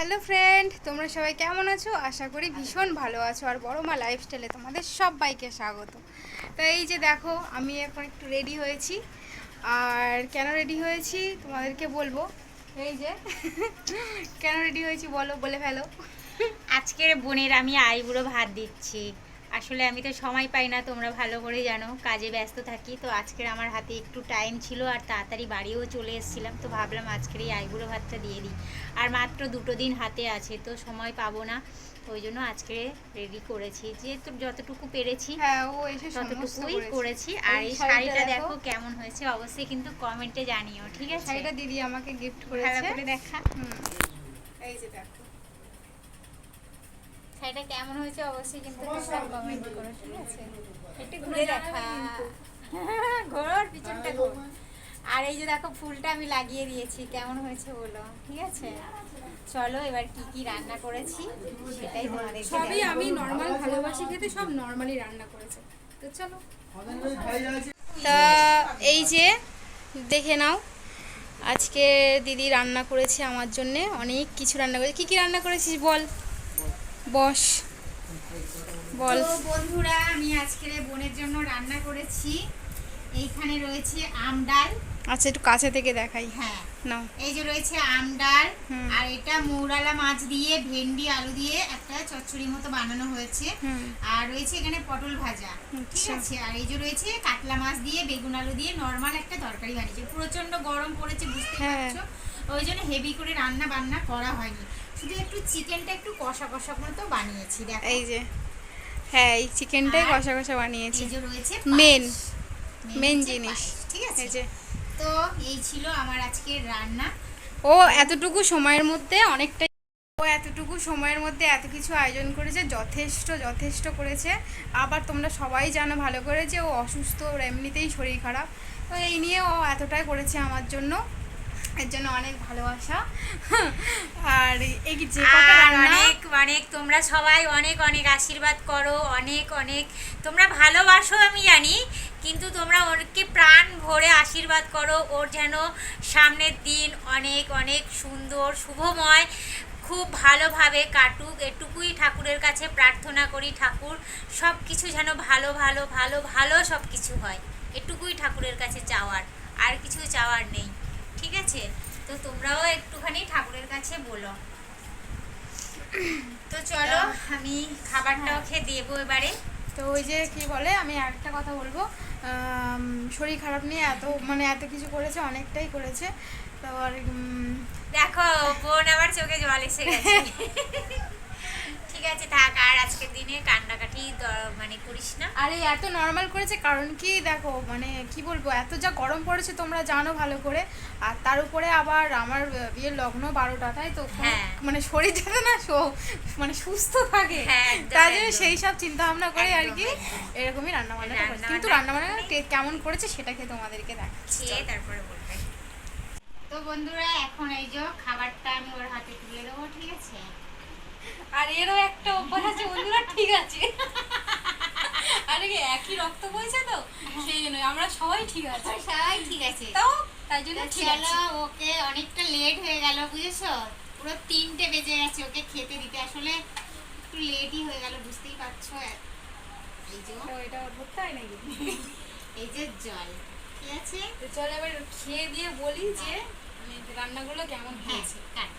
Hello friend, তোমরা সবাই কেমন আছো? আশা করি ভীষণ ভালো আছো আর বড় মা লাইফস্টাইলে তোমাদের সবাইকে স্বাগত। তো এই যে দেখো, আমি এখন একটু রেডি হয়েছি। আর কেন রেডি হয়েছি তোমাদেরকে বলব? এই যে, কেন রেডি হয়েছি বলো, বলে ফেলো। আজকের বোনের আমি আইবুড়ো ভাত দিচ্ছি। আসলে আমি তো সময় পাই না তোমরা ভালো করে জানো কাজে ব্যস্ত থাকি তো আজকের আমার হাতে একটু টাইম ছিল আর তাড়াতাড়ি বাড়িও চলে এসেছিলাম তো ভাবলাম আজকের এই আইবুড়ো ভাতটা দিয়ে দিই। আর মাত্র দুটো দিন হাতে আছে তো সময় পাবো না ওই জন্য আজকে রেডি করেছি যেহেতু যতটুকু পেরেছি হ্যাঁ ও এসে সমস্ত ততটুকুই করেছি। আর এই শাড়িটা দেখো। কেমন হয়েছে অবশ্যই কিন্তু কমেন্টে জানিও ঠিক আছে? শাড়িটা দিদি আমাকে গিফট ভালো করেছে। করে দেখা। হুম। এই যে দেখো। শাড়িটা কেমন হয়েছে অবশ্যই কিন্তু কমেন্ট করো ঠিক আছে? একটু ঘুরে দেখা। ঘোর পিছনটা ঘোর। আর এই যে দেখো ফুলটা আমি লাগিয়ে দিয়েছি। কেমন হয়েছে বলো ঠিক আছে? চলো এবার কি কি রান্না করেছি সেটাই তোমাদের সবই আমি নর্মাল ভালোবাসি খেতে সব নর্মালি রান্না করেছে। তো চলো। তা এই যে দেখে নাও। আজকে দিদি রান্না করেছে আমার জন্যে অনেক কিছু রান্না করেছে। কি কি রান্না করেছিস বল। বস। বল। বন্ধুরা আমি আজকের বোনের জন্য রান্না করেছি। এইখানে রয়েছে আম ডাল। আচ্ছা একটু কাছে থেকে দেখাই। হ্যাঁ। নাও। এই যে রয়েছে আম ডাল আর এটা মৌরালা মাছ দিয়ে ভেন্ডি আলু দিয়ে একটা চচ্চড়ি মতো বানানো হয়েছে। আর রয়েছে এখানে পটল ভাজা। ঠিক আচ্ছা। আছে? আর এই যে রয়েছে কাতলা মাছ দিয়ে বেগুন আলু দিয়ে নর্মাল একটা তরকারি বানিয়েছে। প্রচণ্ড গরম পড়েছে বুঝতে হ্যাঁ। পারছ? ওই জন্য হেভি করে রান্না বান্না করা হয়নি। শুধু একটু চিকেনটা একটু কষা কষা মতো বানিয়েছি দেখো। এই যে হ্যাঁ এই চিকেনটাই কষা কষা বানিয়েছি। এই যে রয়েছে মেন মেন জিনিস। ঠিক আছে? এই যে। তো এই ছিল আমার আজকের রান্না। ও এতটুকু সময়ের মধ্যে অনেকটাই ও এতটুকু সময়ের মধ্যে এত কিছু আয়োজন করেছে যথেষ্ট যথেষ্ট করেছে। আবার তোমরা সবাই জানো ভালো করে যে ও অসুস্থ ওর এমনিতেই শরীর খারাপ। তো এই নিয়ে ও এতটাই করেছে আমার জন্য। এর জন্য অনেক ভালোবাসা। আর এই যে অনেক অনেক তোমরা সবাই অনেক অনেক আশীর্বাদ করো অনেক অনেক। তোমরা ভালোবাসো আমি জানি কিন্তু তোমরা ওকে প্রাণ ভরে আশীর্বাদ করো। ওর যেন সামনের দিন অনেক অনেক সুন্দর শুভময় খুব ভালোভাবে কাটুক। এটুকুই ঠাকুরের কাছে প্রার্থনা করি ঠাকুর। সব কিছু যেন ভালো ভালো ভালো ভালো সব কিছু হয়। এটুকুই ঠাকুরের কাছে চাওয়ার। আর কিছু চাওয়ার নেই। ঠিক আছে? তো তোমরাও একটুখানি ঠাকুরের কাছে বলো। তো চলো আমি খাবারটাও খেয়ে দেবো এবারে। তো ওই যে কি বলে আমি একটা কথা বলব। শরীর খারাপ নিয়ে এত মানে এত কিছু করেছে অনেকটাই করেছে। তো আর দেখো বোন আবার চোখে জল এসে গেছে। ঠিক আছে থাক আর আজকের দিনে কান্নাকাটি দ- মানে করিস না। আর এত নর্মাল করেছে কারণ কি দেখো মানে কি বলব এত যা গরম পড়েছে তোমরা জানো ভালো করে। আর তার উপরে আবার আমার বিয়ের লগ্ন বারোটা তাই তো? হ্যাঁ। মানে শরীর যাতে না সো- মানে সুস্থ থাকে। হ্যাঁ, তার জন্য সেই সব চিন্তা ভাবনা করে আর কি এরকমই রান্না বান্না কিন্তু রান্না বান্না কেমন করেছে সেটা খেয়ে তোমাদেরকে দেখাচ্ছি। তারপরে বলবে। তো বন্ধুরা এখন এই যে খাবারটা আমি ওর হাতে তুলে দেবো। আর এরও একটা অভ্যাস আছে বন্ধুরা ঠিক আছে। আরে একই রক্ত বইছে তো? সেই জন্য আমরা সবাই ঠিক আছে। সবাই ঠিক আছে। তাও তাই জন্য চলো ওকে অনেকটা লেট হয়ে গেল বুঝেছ? পুরো তিনটে বেজে গেছে ওকে খেতে দিতে। আসলে একটু লেটই হয়ে গেল বুঝতেই পারছ? এই যে এটা ধরতে হয় নাকি? এই যে জল ঠিক আছে? তো চল এবার খেয়ে দিয়ে বলি যে মানে রান্নাগুলো কেমন হ্যাঁ হয়েছে। কাট।